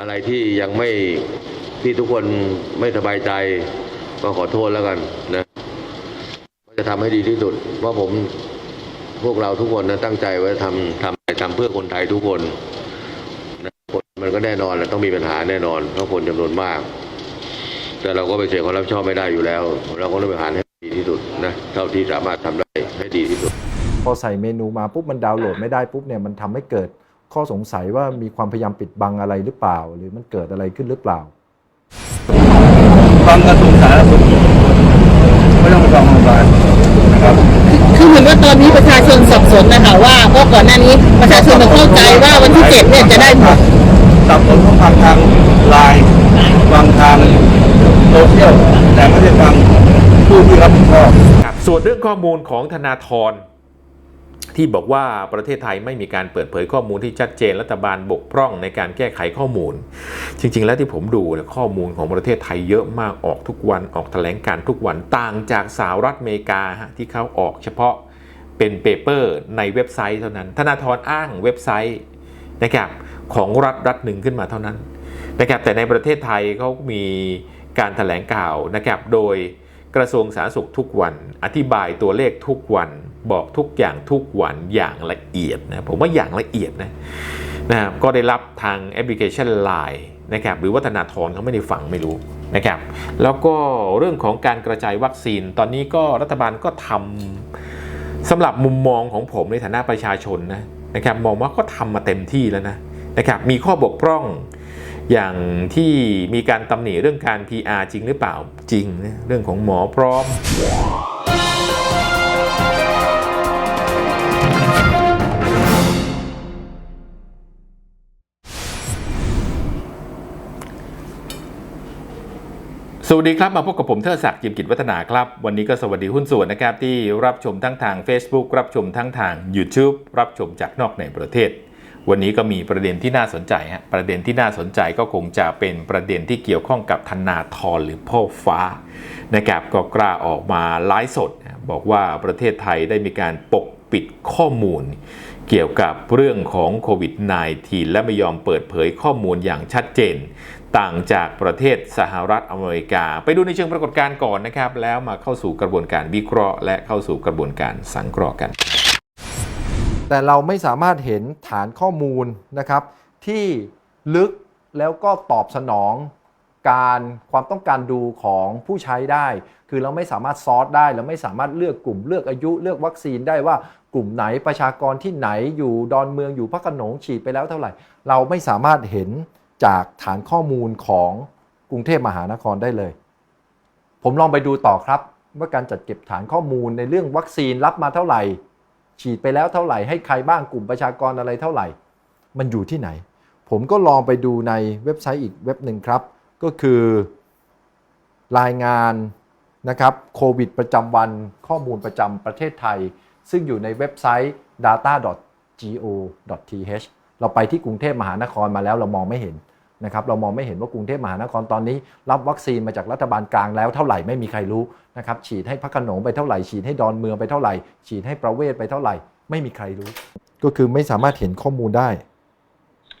อะไรที่ยังไม่ที่ทุกคนไม่สบายใจก็ขอโทษแล้วกันนะก็จะทำให้ดีที่สุดเพราะผมพวกเราทุกคนนะตั้งใจไว้ทำทำทำเพื่อคนไทยทุกคนนะคนมันก็แน่นอนแหละต้องมีปัญหาแน่นอนเพราะคนจำนวนมาก แต่เราก็ไปเสียความรับชอบไม่ได้อยู่แล้ว เราก็ต้องบริหารให้ดีที่สุดนะเท่าที่สามารถทำได้ให้ดีที่สุด พอใส่เมนูมาปุ๊บมันดาวน์โหลดไม่ได้ปุ๊บเนี่ยมันทำให้เกิด ข้อสงสัยว่ามีความพยายามปิดบังอะไรหรือเปล่า หรือมันเกิดอะไรขึ้นหรือเปล่าฟังกระทรวงสาธารณสุขไม่ต้องไปฟังโรงพยาบาลนะครับคือเหมือนว่าตอนนี้ประชาชนสับสนนะคะว่าเพราะก่อนหน้านี้ประชาชนมาเข้าใจว่าวันที่เจ็ดเนี่ยจะได้หมดสับสนเขาฟังทางไลน์ฟังทางโซเชียลแต่ไม่ได้ฟังผู้ที่รับผิดชอบครับส่วนเรื่องข้อมูลของธนาธร ที่บอกว่าประเทศไทยไม่มีการเปิดเผยข้อมูลที่ชัดเจนรัฐบาลบกพร่องในการแก้ไขข้อมูล จริง ๆ แล้วที่ผมดูข้อมูลของประเทศไทยเยอะมากออกทุกวันออกแถลงการ์ทุกวันต่างจากสหรัฐอเมริกาที่เขาออกเฉพาะเป็นเปเปอร์ในเว็บไซต์เท่านั้น ธนาธรอ้างเว็บไซต์นะครับของรัฐรัฐหนึ่งขึ้นมาเท่านั้นนะครับแต่ในประเทศไทยเขามีการถแถลงข่าวนะครับโดยกระทรวงสาธารณสุขทุกวัน อธิบายตัวเลขทุกวัน บอกทุกอย่างทุกวันอย่างละเอียดนะผมว่าอย่างละเอียดนะนะครับก็ได้รับทางแอปพลิเคชัน Line นะครับหรือวัฒนาธรเขาไม่ได้ฟังไม่รู้นะครับแล้วก็เรื่องของการกระจายวัคซีน ตอนนี้ก็รัฐบาลก็ทำสำหรับมุมมองของผมในฐานะประชาชนนะนะครับมองว่าก็ทำมาเต็มที่แล้วนะนะครับมีข้อบกพร่องอย่างที่มีการตำหนิเรื่องการ PR จริงหรือเปล่าจริงนะเรื่องของหมอพร้อม สวัสดีครับ มาพบกับผมเทิดศักดิ์จิมกิจวัฒนาครับ วันนี้ก็สวัสดีหุ้นส่วนนะครับ ที่รับชมทั้งทาง Facebook รับชมทั้งทาง YouTube รับชมจากนอกในประเทศ วันนี้ก็มีประเด็นที่น่าสนใจฮะประเด็นที่น่าสนใจก็คงจะเป็นประเด็นที่เกี่ยวข้องกับธนาธรหรือพ่อฟ้านะครับก็กล้าออกมาไลฟ์สด บอกว่าประเทศไทยได้มีการปกปิดข้อมูล เกี่ยวกับเรื่องของโควิด -19 และไม่ยอมเปิดเผยข้อมูลอย่างชัดเจน ต่างจากประเทศสหรัฐอเมริกา ไปดูในเชิงปรากฏการณ์ก่อนนะครับ แล้วมาเข้าสู่กระบวนการวิเคราะห์ และเข้าสู่กระบวนการสังเคราะห์กัน แต่เราไม่สามารถเห็นฐานข้อมูลนะครับ ที่ลึกแล้วก็ตอบสนองการความต้องการดูของผู้ใช้ได้ คือเราไม่สามารถซอร์สได้ เราไม่สามารถเลือกกลุ่มเลือกอายุเลือกวัคซีนได้ว่ากลุ่มไหนประชากรที่ไหนอยู่ดอนเมืองอยู่พระขนงฉีดไปแล้วเท่าไหร่ เราไม่สามารถเห็น จากฐานข้อมูลของกรุงเทพมหานครได้เลย ผมลองไปดูต่อครับว่าการจัดเก็บฐานข้อมูลในเรื่องวัคซีนรับมาเท่าไหร่ ฉีดไปแล้วเท่าไหร่ให้ใครบ้างกลุ่มประชากรอะไรเท่าไหร่ มันอยู่ที่ไหน ผมก็ลองไปดูในเว็บไซต์อีกเว็บหนึ่งครับ ก็คือรายงานนะครับโควิดประจำวันข้อมูลประจำประเทศไทย ซึ่งอยู่ในเว็บไซต์ data.go.th เราไปที่กรุงเทพมหานครมาแล้วเรามองไม่เห็น นะครับเรามองไม่เห็นว่ากรุงเทพมหานครตอนนี้ รับวัคซีนมาจากรัฐบาลกลางแล้วเท่าไหร่ไม่มีใครรู้นะครับฉีดให้พระโขนงไปเท่าไหร่ฉีดให้ดอนเมืองไปเท่าไหร่ ฉีดให้ประเวศไปเท่าไหร่ ไม่มีใครรู้ ก็คือไม่สามารถเห็นข้อมูลได้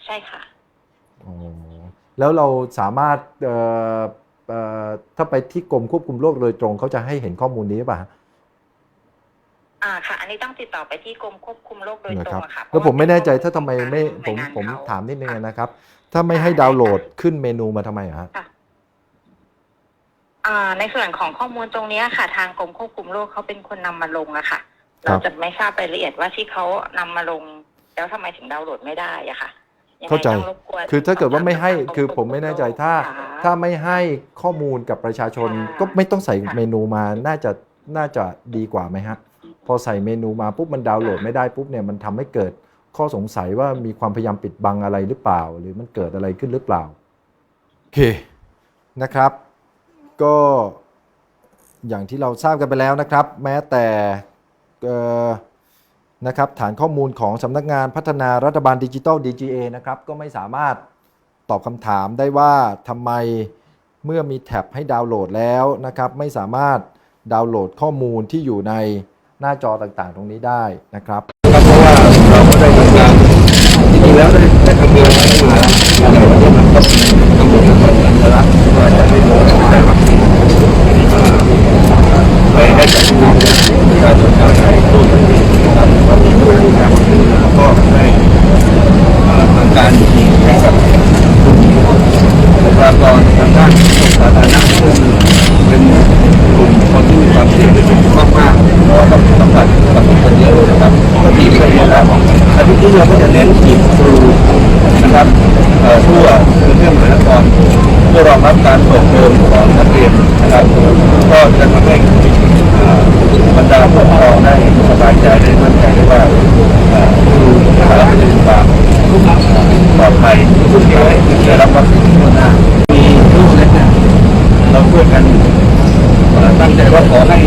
ใช่ค่ะอ๋อแล้วเราสามารถเอ่อเอ่อถ้าไปที่กรมควบคุมโรคโดยตรงเขาจะให้เห็นข้อมูลนี้หรือเปล่ะ อ่าค่ะ อันนี้ต้องติดต่อไปที่กรมควบคุมโรคโดยนะตรครังบอะค่ะแล้วผมไม่แน่ใจถ้าเพทำระไมว่ไม่ผมหน่วยงนผมเขถามนิดนึงค่ะ นะครับ ถ้าไม่ให้ดาวน์โหลดขึ้นเมนูมาทำไมอะฮะค่ะอ่าในส่วนของข้อมูลตรงเนี้ยค่ะ ทางกรมควบคุมโรคเขาเป็นคนนำมาลงอะค่ะเราจะไม่ทราบรายละเอียดว่าที่เขานำมาลง แล้วทำไมถึงดาวน์โหลดไม่ได้อะค่ะยังไงเข้าใจต้องรบกวนคือถ้าเกิดว่าไม่ให้ทงคือผมไม่แน่ใจถ้า ค่ะ ถ้าไม่ให้ข้อมูลกับประชาชนค่ะก็ไม่ต้องใส่ค่ะ เมนูมาน่าจะน่าจะดีกว่าไหมฮะ พอใส่เมนูมาปุ๊บมันดาวน์โหลดไม่ได้ปุ๊บเนี่ยมันทำให้เกิดข้อสงสัยว่ามีความพยายามปิดบังอะไรหรือเปล่า หรือมันเกิดอะไรขึ้นหรือเปล่าโอเคนะครับ ก็อย่างที่เราทราบกันไปแล้วนะครับ แม้แต่นะครับฐานข้อมูลของสำนักงานพัฒนารัฐบาลดิจิทัล DGA นะครับก็ไม่สามารถตอบคำถามได้ว่าทำไมเมื่อมีแท็บให้ดาวน์โหลดแล้วนะครับ ไม่สามารถดาวน์โหลดข้อมูลที่อยู่ใน หน้าจอต่างๆ ตรงนี้ได้นะครับเพราะว่าเราก็ได้ทำการจริงๆแล้วได้ทำการมาตั้นานอะไรแบบนี้มันก็ทำงานองตั้งนานแล้วว่าจะให้โมได้วัคซีไปให้กับพี่น้องประาชนชาวไทยตัวเองนะครับว่ามีผู้ที่ทำวัคแล้วก็ได้ทำการจริงให้กับบุคลากรทางด้านสาธารณสุข เป็นกลุ่มคนที่มีความเสี่ยงมากมากเพราะว่าต้องสัมผังกับคนเยอะนะครับก็มีเพื่นเยอะแล้วอาทิตย์นี้เราก็จะเน้นฉีดครูนะครับทั่วกรุงเทพมหานครเพื่อรองรับการส่เริมของนักเรียนนะครับก็จะทำให้บรรดาผู้ปกครองได้สบายใจได้มั่นใจได้ว่าครูจะรับความปลอดภัยผู้เสียหายได้รับวัคซีนทั่วหน้า เราช่วยกันตั้งใจว่าขอให้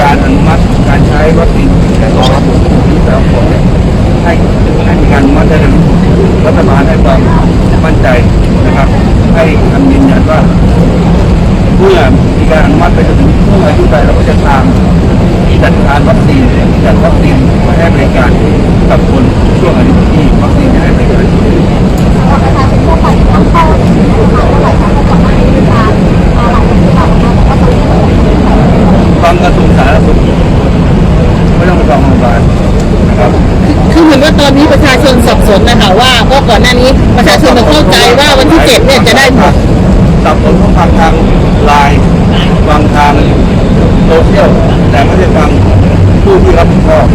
การอนุมัติการใช้วัคซีนแต่รอรับผู้ที่แล้วขอให้ให้มีการอนุมัติได้ร็วที่สุดรัฐบาลให้ความมั่นใจนะครับ ให้คำยืนยันว่าเมื่อมีการอนุมัติไปจนถึงช่วงอายุใดเราก็จะตามจัดการวัคซีนจัดวัคซีนมาให้บริการกับคนช่วงอายุที่วัคซีนจะให้บริการ ฟังกระทรวงสาธารณสุขไม่ต้องไปฟังโรงพยาบาลนะครับ คือเหมือนว่า ตอนนี้ประชาชนสับสนนะคะว่าเพราะก่อนหน้านี้ประชาชนเข้าใจว่าวันที่เจ็ดเนี่ยจะได้หมดสับสนเขาฟังทางไลน์ฟังทางโซเชียลแต่ไม่ได้ฟังผู้ที่รับผิดชอบ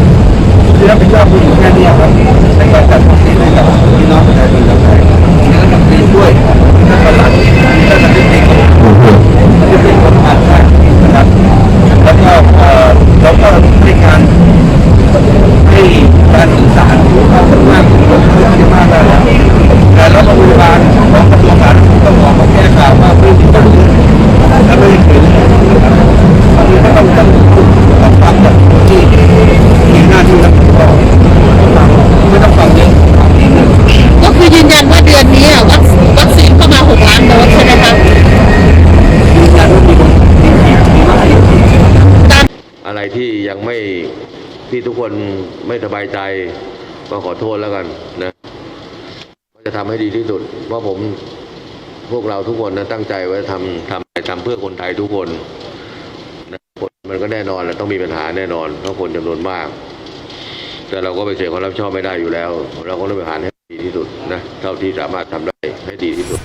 ผู้ที่รับผิดชอบผู้อยู่แค่นี้ครับในการจัดวัคซีนให้กับพี่น้องประชาชนชาวไทยมีรัฐมนตรีช่วยท่านประหลัดท่านอธิบดีกรมอธิบดีกรมการแพทย์นะครับแล้วก็เอ่อเราก็ในการ การสื่อสารเข้าถึงมากขึ้นที่มากได้แล้วแต่รัฐบาลของกระทรวงสาธารณสุขต้อง คนไม่สบายใจก็ขอโทษแล้วกันนะก็จะทำให้ดีที่สุด เพราะผมพวกเราทุกคนนะตั้งใจไว้ทำทำทำเพื่อคนไทยทุกคนนะคนมันก็แน่นอนแหละต้องมีปัญหาแน่นอนเพราะคนจำนวนมาก แต่เราก็ไปเสียความรับผิดชอบไม่ได้อยู่แล้ว เราก็ต้องไปหาให้ดีที่สุดนะเท่าที่สามารถทำได้ให้ดีที่สุด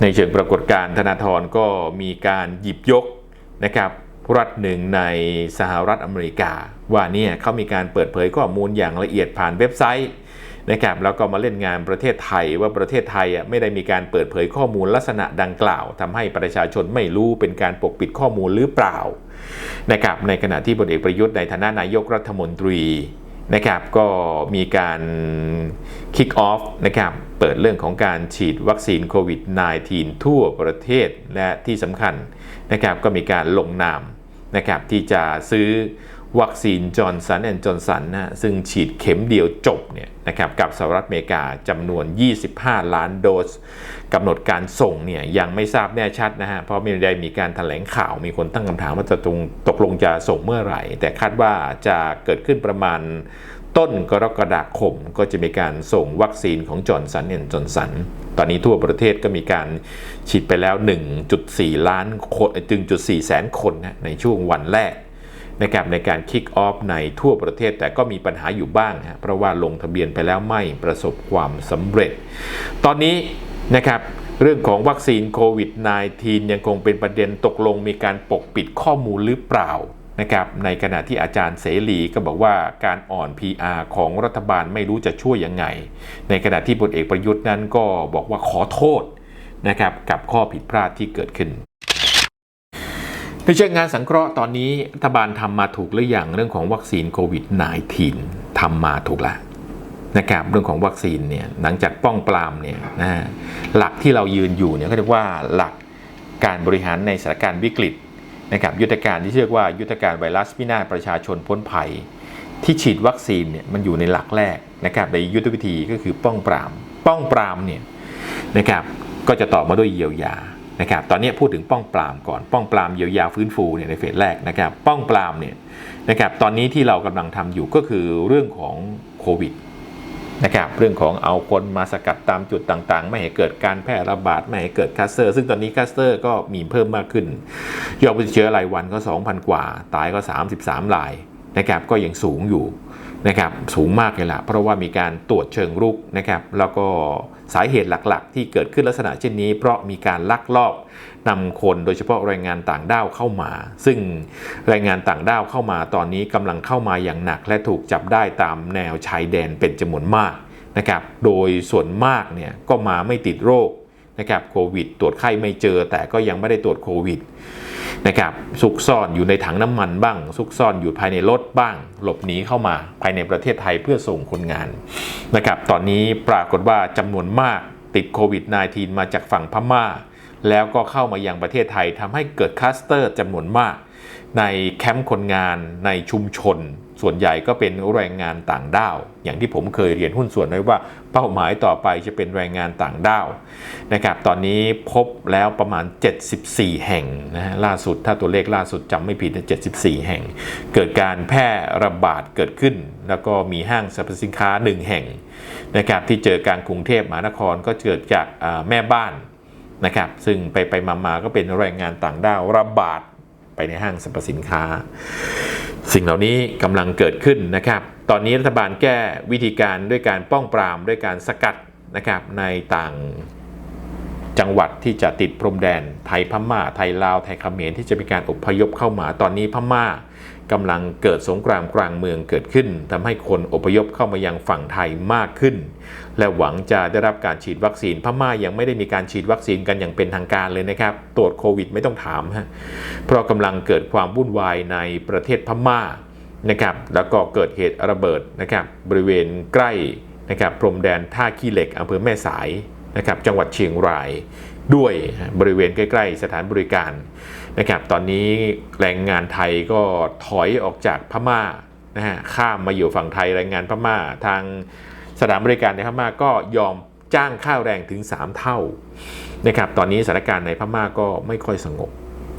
ในเชิงปรากฏการณ์ธนาธรก็มีการหยิบยกนะครับ รัฐหนึ่งในสหรัฐอเมริกา ว่าเนี่ยเขามีการเปิดเผยข้อมูลอย่างละเอียดผ่านเว็บไซต์นะครับแล้วก็มาเล่นงานประเทศไทยว่าประเทศไทยอะไม่ได้มีการเปิดเผยข้อมูลลักษณะดังกล่าวทำให้ประชาชนไม่รู้เป็นการปกปิดข้อมูลหรือเปล่านะครับในขณะที่พลเอกประยุทธ์ในฐานะนายกรัฐมนตรีนะครับก็มีการ kick off นะครับเปิดเรื่องของการฉีดวัคซีนโควิด -19 ทั่วประเทศและที่สำคัญนะครับก็มีการลงนาม นะครับที่จะซื้อวัคซีนจอร์นสันแอนด์จอร์นสันนะซึ่งฉีดเข็มเดียวจบเนี่ยนะครับกับสหรัฐอเมริกาจำนวน 25 ล้านโดสกำหนดการส่งเนี่ยยังไม่ทราบแน่ชัดนะฮะเพราะไม่ได้มีการถแถลงข่าวมีคนตั้งคำถามว่าจะตรงตกลงจะส่งเมื่อไหร่ แต่คาดว่าจะเกิดขึ้นประมาณ ต้นกรกฎาคมก็จะมีการส่งวัคซีนของจอร์นสันแอนจอร์นสัน ตอนนี้ทั่วประเทศก็มีการฉีดไปแล้ว 1.4 ล้านคนจึงจุด4แสนคนนะในช่วงวันแรกนะครับในการคิกออฟในทั่วประเทศแต่ก็มีปัญหาอยู่บ้างฮะเพราะว่าลงทะเบียนไปแล้วไม่ประสบความสำเร็จ ตอนนี้นะครับเรื่องของวัคซีนโควิด -19 ยังคงเป็นประเด็นตกลงมีการปกปิดข้อมูลหรือเปล่า นะครับในขณะที่อาจารย์เสรีก็บอกว่าการอ่อน PR ของรัฐบาลไม่รู้จะช่วยยังไง ในขณะที่พลเอกประยุทธ์นั้นก็บอกว่าขอโทษนะครับกับข้อผิดพลาดที่เกิดขึ้นในเชิงงานสังเคราะห์ตอนนี้รัฐบาลทำมาถูกหรือยังเรื่องของวัคซีนโควิด -19 ทำมาถูกแล้วนะครับเรื่องของวัคซีนเนี่ยหลังจากป้องปรามเนี่ยนะหลักที่เรายืนอยู่เนี่ยเขาเรียกว่าหลักการบริหารในสถานการณ์วิกฤต นะครับยุทธการที่เรียกว่ายุทธการไวรัสพินาศประชาชนพ้นภัย ที่ฉีดวัคซีนเนี่ยมันอยู่ในหลักแรกนะครับในยุทธวิธีก็คือป้องปราม ป้องปรามเนี่ยนะครับก็จะต่อมาด้วยเยียวยานะครับตอนนี้พูดถึงป้องปรามก่อนป้องปรามเยียวยาฟื้นฟูเนี่ยในเฟสแรกนะครับป้องปรามเนี่ยนะครับตอนนี้ที่เรากำลังทำอยู่ก็คือเรื่องของโควิด นะครับเรื่องของเอาคนมาสกัดตามจุดต่างๆ ไม่ให้เกิดการแพร่ระบาดไม่ให้เกิดคลัสเตอร์ ซึ่งตอนนี้คลัสเตอร์ก็มีเพิ่มมากขึ้น ยอดผู้ติดเชื้อรายวันก็ 2,000 กว่า ตายก็ 33รายนะครับก็ยังสูงอยู่นะครับสูงมากเลยล่ะ เพราะว่ามีการตรวจเชิงรุกนะครับแล้วก็สาเหตุหลักๆ ที่เกิดขึ้นลักษณะเช่นนี้ เพราะมีการลักลอบ นำคนโดยเฉพาะแรงงานต่างด้าวเข้ามา ซึ่งแรงงานต่างด้าวเข้ามาตอนนี้กำลังเข้ามาอย่างหนัก และถูกจับได้ตามแนวชายแดนเป็นจำนวนมากนะครับ โดยส่วนมากเนี่ยก็มาไม่ติดโรคนะครับโควิดตรวจไข้ไม่เจอ แต่ก็ยังไม่ได้ตรวจโควิดนะครับซุกซ่อนอยู่ในถังน้ำมันบ้าง ซุกซ่อนอยู่ภายในรถบ้าง หลบหนีเข้ามาภายในประเทศไทยเพื่อส่งคนงานนะครับตอนนี้ปรากฏว่าจำนวนมากติดโควิด -19 มาจากฝั่งพม่า แล้วก็เข้ามายังประเทศไทยทำให้เกิดคลัสเตอร์จำนวนมาก ในแคมป์คนงานในชุมชน ส่วนใหญ่ก็เป็นแรงงานต่างด้าว อย่างที่ผมเคยเรียนหุ้นส่วนไว้ว่าเป้าหมายต่อไปจะเป็นแรงงานต่างด้าวนะครับตอนนี้พบแล้วประมาณ 74 แห่งนะฮะล่าสุดถ้าตัวเลขล่าสุดจำไม่ผิดนะ74 แห่ง เกิดการแพร่ระบาดเกิดขึ้น แล้วก็มีห้างสรรพสินค้า1แห่งนะครับที่เจอกลางกรุงเทพมหานครก็เกิดจากแม่บ้าน นะครับ ซึ่งไปไปมามาก็เป็นแรงงานต่างด้าวระบาดไปในห้างสรรพสินค้า สิ่งเหล่านี้กำลังเกิดขึ้นนะครับ ตอนนี้รัฐบาลแก้วิธีการด้วยการป้องปรามด้วยการสกัดนะครับในต่างจังหวัดที่จะติดพรมแดนไทยพม่า ไทยลาว ไทยเขมรที่จะมีการอพยพเข้ามา ตอนนี้พม่ากำลังเกิดสงครามกลางเมืองเกิดขึ้นทำให้คนอพยพเข้ามายังฝั่งไทยมากขึ้น และหวังจะได้รับการฉีดวัคซีนพม่ายังไม่ได้มีการฉีดวัคซีนกันอย่างเป็นทางการเลยนะครับ ตรวจโควิดไม่ต้องถามฮะเพราะกำลังเกิดความวุ่นวายในประเทศพม่านะครับ แล้วก็เกิดเหตุระเบิดนะครับบริเวณใกล้นะครับพรมแดนท่าขี้เหล็กอำเภอแม่สายนะครับจังหวัดเชียงรายด้วยบริเวณใกล้ ๆ สถานบริการนะครับตอนนี้แรงงานไทยก็ถอยออกจากพม่านะฮะข้ามมาอยู่ฝั่งไทยแรงงานพม่าทาง สถานบริการในพม่าก็ยอมจ้างค่าแรงถึง 3 เท่านะครับตอนนี้สถานการณ์ในพม่าก็ไม่ค่อยสงบ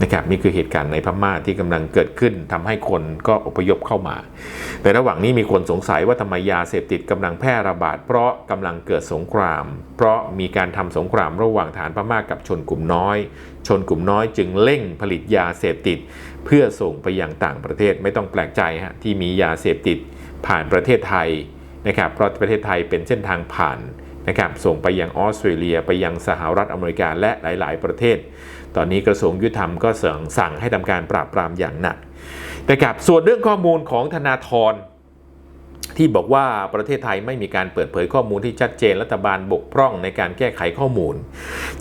นะครับนี่คือเหตุการณ์ในพม่าที่กำลังเกิดขึ้นทำให้คนก็อพยพเข้ามา แต่ระหว่างนี้มีคนสงสัยว่าทำไมยาเสพติดกำลังแพร่ระบาด เพราะกำลังเกิดสงคราม เพราะมีการทำสงครามระหว่างฐานพม่ากับชนกลุ่มน้อย ชนกลุ่มน้อยจึงเร่งผลิตยาเสพติด เพื่อส่งไปยังต่างประเทศไม่ต้องแปลกใจฮะที่มียาเสพติดผ่านประเทศไทย นะครับเพราะประเทศไทยเป็นเส้นทางผ่านนะครับส่งไปยังออสเตรเลีย ไปยังสหรัฐอเมริกาและหลาย ๆ ประเทศ ตอนนี้กระทรวงยุติธรรมก็สั่งสั่งให้ทำการปราบปรามอย่างหนักนะครับส่วนเรื่องข้อมูลของธนาธรที่บอกว่าประเทศไทยไม่มีการเปิดเผยข้อมูลที่ชัดเจนรัฐบาลบกพร่องในการแก้ไขข้อมูล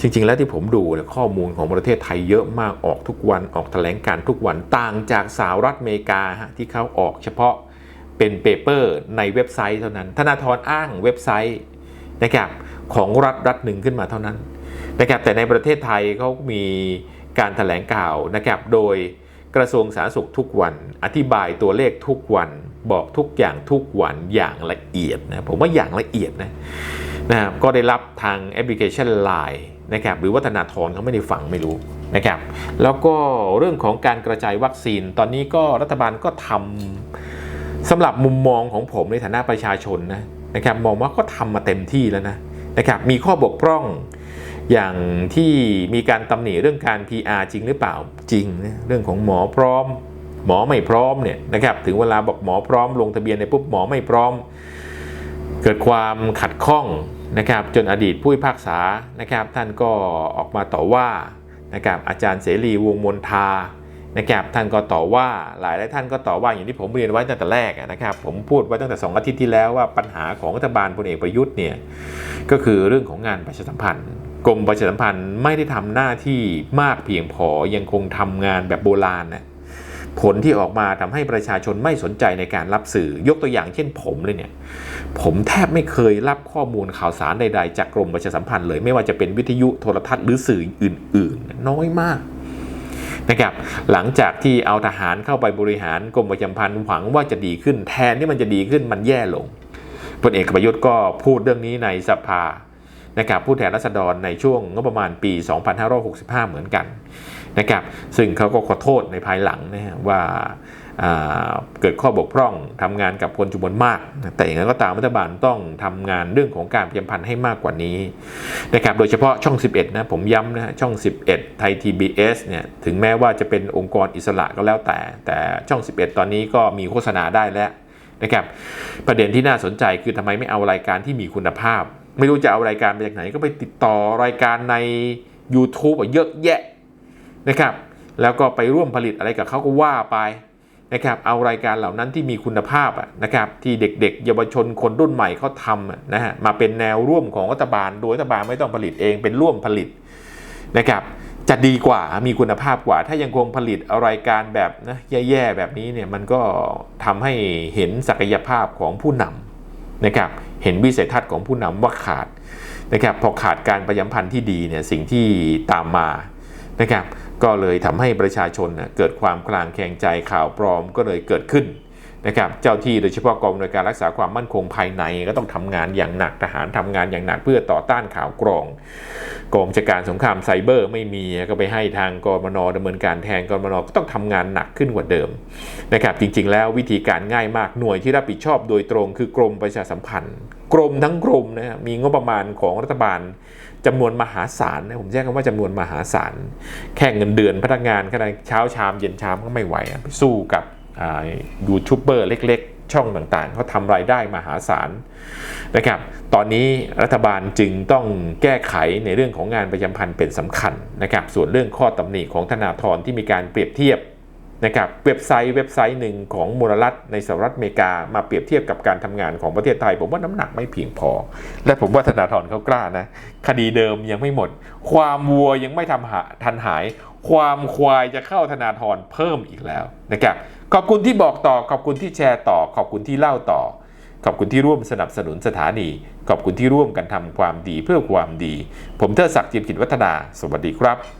จริง ๆ แล้วที่ผมดูข้อมูลของประเทศไทยเยอะมากออกทุกวันออกแถลงการณ์ทุกวันต่างจากสหรัฐอเมริกาที่เขาออกเฉพาะ เป็นเปเปอร์ในเว็บไซต์เท่านั้น ธนาธรอ้างเว็บไซต์นะครับของรัฐรัฐหนึ่งขึ้นมาเท่านั้นนะครับแต่ในประเทศไทยเขามีการถแถลงข่าวนะครับโดยกระทรวงสาธารณสุขทุกวัน อธิบายตัวเลขทุกวัน บอกทุกอย่างทุกวันอย่างละเอียดนะผมว่าอย่างละเอียดนะนะครับก็ได้รับทางแอปพลิเคชัน Line นะครับหรือวัฒนาธรเขาไม่ได้ฟังไม่รู้นะครับแล้วก็เรื่องของการกระจายวัคซีน ตอนนี้ก็รัฐบาลก็ทำ สำหรับมุมมองของผมในฐานะประชาชนนะนะครับมองว่าก็ทำมาเต็มที่แล้วนะนะครับมีข้อบกพร่องอย่างที่มีการตำหนิเรื่องการ PR จริงหรือเปล่าจริงนะเรื่องของหมอพร้อม หมอไม่พร้อมเนี่ยนะครับถึงเวลาบอกหมอพร้อมลงทะเบียนในปุ๊บหมอไม่พร้อม เกิดความขัดข้องนะครับจนอดีตผู้พิพากษานะครับท่านก็ออกมาต่อว่านะครับอาจารย์เสรีวงมนทา นะครับท่านก็ต่อว่าหลายหลายท่านก็ต่อว่าอย่างที่ผมเรียนไว้ตั้งแต่แรกนะครับ ผมพูดไว้ตั้งแต่ 2 อาทิตย์ที่แล้วว่าปัญหาของรัฐบาลพลเอกประยุทธ์เนี่ยก็คือเรื่องของงานประชาสัมพันธ์กรมประชาสัมพันธ์ไม่ได้ทำหน้าที่มากเพียงพอยังคงทำงานแบบโบราณนะผลที่ออกมาทำให้ประชาชนไม่สนใจในการรับสื่อยกตัวอย่างเช่นผมเลยเนี่ย ผมแทบไม่เคยรับข้อมูลข่าวสารใด ๆ จากกรมประชาสัมพันธ์เลย ไม่ว่าจะเป็นวิทยุโทรทัศน์หรือสื่ออื่น ๆ น้อยมาก นะครับหลังจากที่เอาทหารเข้าไปบริหารกรมประชาสัมพันธ์หวังว่าจะดีขึ้น แทนที่มันจะดีขึ้นมันแย่ลงพลเอกประยุทธ์ก็พูดเรื่องนี้ในสภานะครับผู้แทนราษฎรในช่วงงบประมาณปี 2565 เหมือนกันนะครับซึ่งเขาก็ขอโทษในภายหลังนะฮะว่า เกิดข้อบกพร่องทำงานกับคนจำนวนมาก แต่อย่างนั้นก็ตามรัฐบาลต้องทำงานเรื่องของการประชาสัมพันธ์ให้มากกว่านี้นะครับโดยเฉพาะช่อง 11 นะผมย้ำนะช่อง 11 ไทย TBS เนี่ยถึงแม้ว่าจะเป็นองค์กรอิสระก็แล้วแต่ แต่ช่อง 11 ตอนนี้ก็มีโฆษณาได้แล้วนะครับประเด็นที่น่าสนใจคือทำไมไม่เอารายการที่มีคุณภาพ ไม่รู้จะเอารายการมาจากไหนก็ไปติดต่อรายการใน YouTube เยอะแยะนะครับแล้วก็ไปร่วมผลิตอะไรกับเขาก็ว่าไป นะครับเอารายการเหล่านั้นที่มีคุณภาพอะนะครับที่เด็กๆ เยาวชนคนรุ่นใหม่เขาทำนะฮะมาเป็นแนวร่วมของรัฐบาล โดยรัฐบาลไม่ต้องผลิตเองเป็นร่วมผลิตนะครับจะดีกว่ามีคุณภาพกว่า ถ้ายังคงผลิตรายการแบบนะแย่ๆแบบนี้เนี่ยมันก็ทำให้เห็นศักยภาพของผู้นำนะครับเห็นวิสัยทัศน์ของผู้นำว่าขาดนะครับพอขาดการประยำพันธ์ที่ดีเนี่ยสิ่งที่ตามมานะครับ ก็เลยทำให้ประชาชนเกิดความคลางแคลงใจข่าวปลอมก็เลยเกิดขึ้นนะครับเจ้าที่โดยเฉพาะกองในวยการรักษาความมั่นคงภายในก็ต้องทำงานอย่างหนักทหารทำงานอย่างหนักเพื่อต่อต้านข่าวกรอง กองจัดการสงครามไซเบอร์ไม่มีก็ไปให้ทางกรมนดำเนินการแทนกรมนก็ต้องทำงานหนักขึ้นกว่าเดิมนะครับจริงๆ แล้ววิธีการง่ายมากหน่วยที่รับผิดชอบโดยตรงคือกรมประชาสัมพันธ์ กรมทั้งกรมนะครับมีงบประมาณของรัฐบาลจำนวนมหาศาลนะผมแจ้งคำว่าจำนวนมหาศาลแค่เงินเดือนพนักงานขนาดเช้าชามเย็นชามก็ไม่ไหวไปสู้กับยูทูบเบอร์เล็ก ๆ ช่องต่างๆเขาทำรายได้มหาศาลนะครับ ตอนนี้รัฐบาลจึงต้องแก้ไขในเรื่องของงานประจำพันธ์เป็นสำคัญนะครับ ส่วนเรื่องข้อตำหนิของธนาธรที่มีการเปรียบเทียบ นะครับเว็บไซต์เว็บไซต์หนึ่งของมูลรัฐในสหรัฐอเมริกามาเปรียบเทียบกับการทำงานของประเทศไทย ผมว่าน้ำหนักไม่เพียงพอ และผมว่าธนาธรเขากล้านะ คดีเดิมยังไม่หมด ความวัวยังไม่ทำหาทันหาย ความควายจะเข้าธนาธรเพิ่มอีกแล้วนะครับขอบคุณที่บอกต่อขอบคุณที่แชร์ต่อ ขอบคุณที่เล่าต่อ ขอบคุณที่ร่วมสนับสนุนสถานี ขอบคุณที่ร่วมกันทำความดีเพื่อความดี ผมเทิดศักดิ์จีมกิจวัฒนา สวัสดีครับ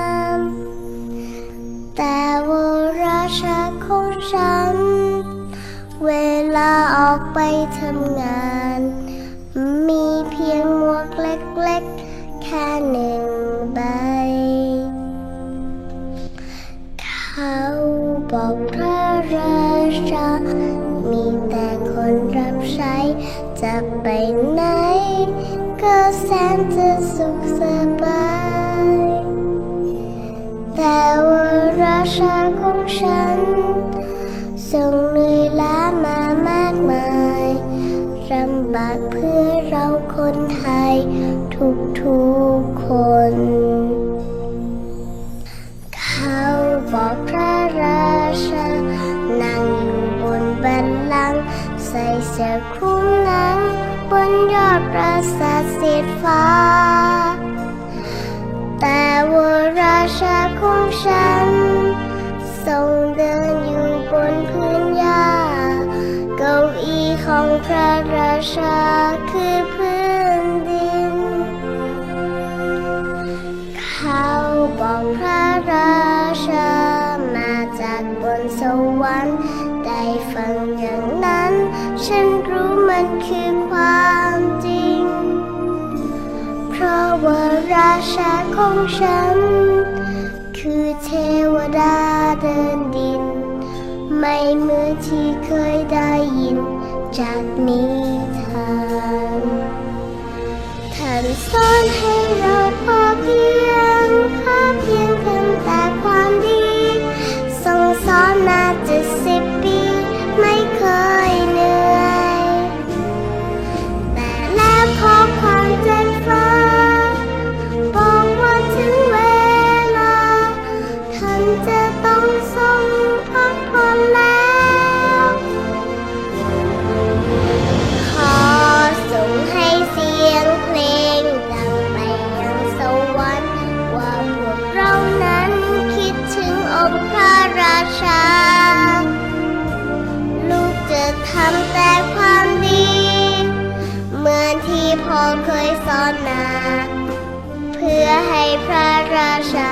ชาของฉัน เวลาออกไปทำงาน มีเพียงหมวกเล็กๆ แค่หนึ่งใบ เขาบอกพระราชา มีแต่คนรับใช้ จะไปไหน ก็แสนจะสุขสบาย แต่ว่า ชาของฉัน ส่งเหนื่อยล้ามามากมายลำบากเพื่อเราคนไทย ทุกทุกคน เขาบอกพระราชา นั่งอยู่บนบันลัง ใส่เสื้อคลุมนั้นบนยอดปราสาทสีฟ้า แต่ว่าราชาของฉัน ชาคือพื้นดิน เขาบอกพระราชามาจากบนสวรรค์ได้ฟังอย่างนั้น ฉันรู้มันคือความจริง เพราะว่าราชาของฉัน คือเทวดาเดินดิน ไม่เหมือนที่เคยได้ยินจากนี้ sun hang up above you. ให้พระราชา